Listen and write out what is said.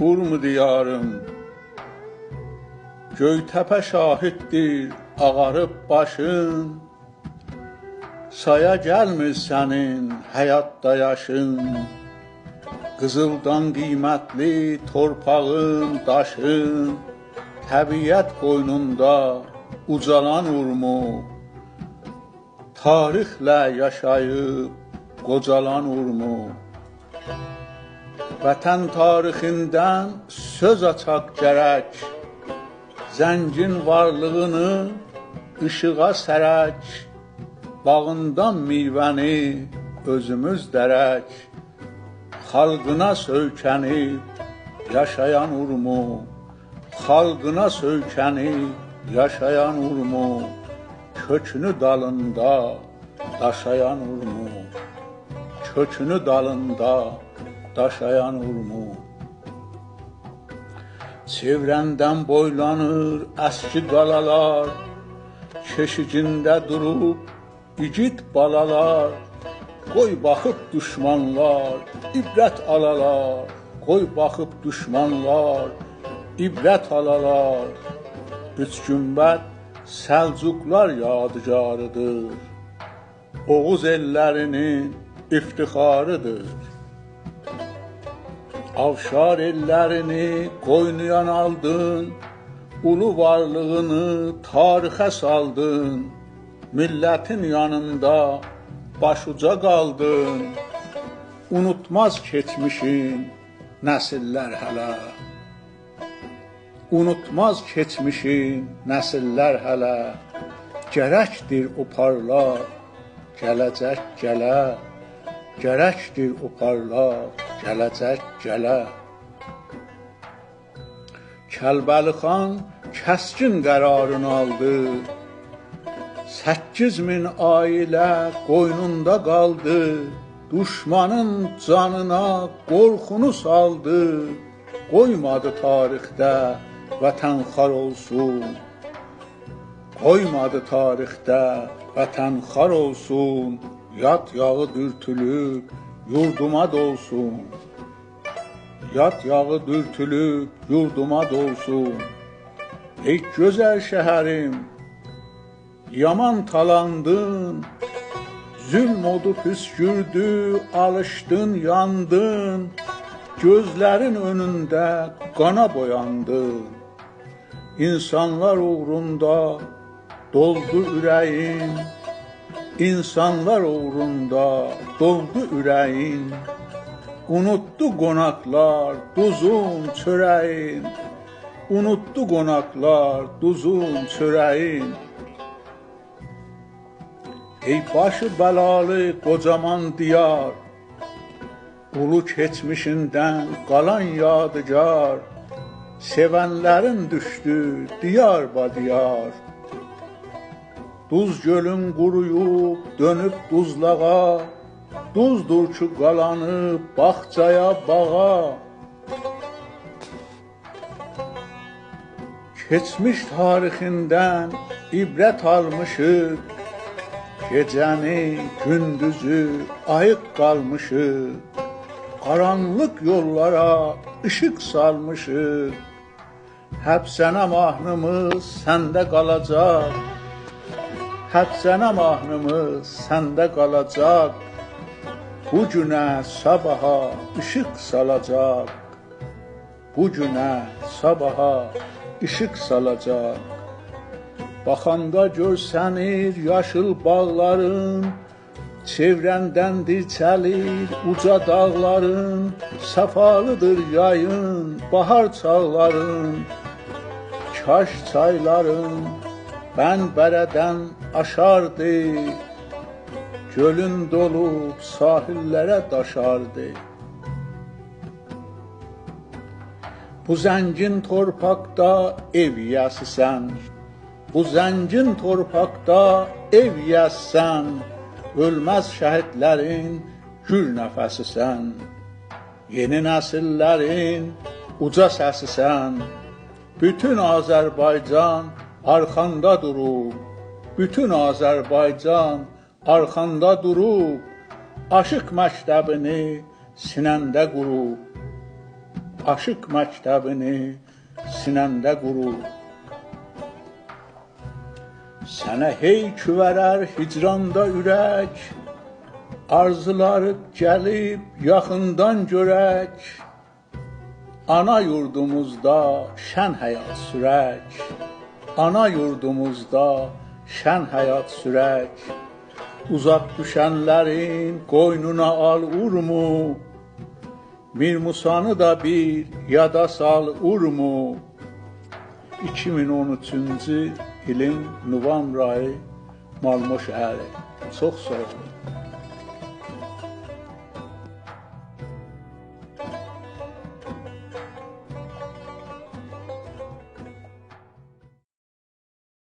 Urmu diyarım? Göytəpə şahiddir ağarıb başın. Saya gəlmir sənin həyatda yaşın. Qızıldan qiymətli torpağın, daşın Təbiət qoynunda ucalan urmu. Tarixlə yaşayıb qocalan urmu Vətən tarixindən söz açaq gərək Zəngin varlığını işığa sərək Bağından meyvəni özümüz dərək Xalqına söykənib yaşayan urmu Xalqına söykənib yaşayan urmu Kökünü dalında daşayan urmu Kökünü dalında daşayan urmu Çevrəndən boylanır əski qalalar Keşicində durub igid balalar. Qoy baxıb düşmanlar ibrət alalar. Qoy baxıb düşmanlar ibrət alalar. Üç günbəd Səlcuqlar yadigarıdır. Oğuz ellərinin iftixarıdır Avşar ellərini qoynuyan aldın, ulu varlığını tarixə saldın, millətin yanında başuca qaldın. Unutmaz keçmişin nəsillər hələ. Unutmaz keçmişin nəsillər hələ. Gərəkdir o parlar, gələcək gələ. Gərəkdir o parlar, gələcək gələ. Kəlbəli xan kəskin qərarını aldı. Səkkiz min ailə qoynunda qaldı. Düşmanın canına qorxunu saldı. Qoymadı tarixdə vətən xar olsun. Qoymadı tarixdə vətən xar olsun. Yad yağı dürtülüb yurduma dolsun. Yad yağı dürtülüb yurduma dolsun. Ey gözəl şəhərim, yaman talandın, Zülm odu püskürdü, alışdın, yandın, Gözlərin önündə qana boyandın. İnsanlar uğrunda doldu ürəyin, İnsanlar uğrunda doldu ürəyin, Unutdu qonaqlar duzun çörəyin, Unutdu qonaqlar duzun çörəyin. Ey başı bəlalı qocaman diyar, Ulu keçmişindən qalan yadigar, Sevənlərin düşdü diyar ba diyar. Duz gölün quruyub dönüb duzlağa, Duzdur ki qalanıb bağçaya, bağa. Keçmiş tarixindən ibrət almışıq, Gecəni, gündüzü ayıq qalmışıq, Qaranlıq yollara işıq salmışıq. Həbsənə mahnımız səndə qalacaq, Həbsənə mahnımız səndə qalacaq, Bu günə, sabaha işıq salacaq, Bu günə, sabaha işıq salacaq. Baxanda görsənir yaşıl bağların, Çevrəndən dirçəlir uca dağların, Səfalıdır yayın, bahar çağların, Kaş çayların bən-bərədən aşardı, Gölün dolub sahillərə daşardı. Bu zəngin torpaqda ev yəsisən, Bu zəngin torpaqda ev yəssən, Ölməz şəhidlərin gül nəfəsisən, Yeni nəsillərin uca səsisən, Bütün Azərbaycan arxanda durub, bütün Azərbaycan arxanda durub, aşıq məktəbini sinəndə qurub. aşıq məktəbini sinəndə qurur. Sənə hey küvərər hicranda ürək, arzuları gəlib yaxından görək. Ana yurdumuzda şən həyat sürək. Ana yurdumuzda şən həyat sürək. Uzaq düşənlərin qoynuna al urmu. Mir Musanı da bir yada sal urmu. 2013-cü ilin novembr ayı Malmo şəhəri. Çox sağ olun.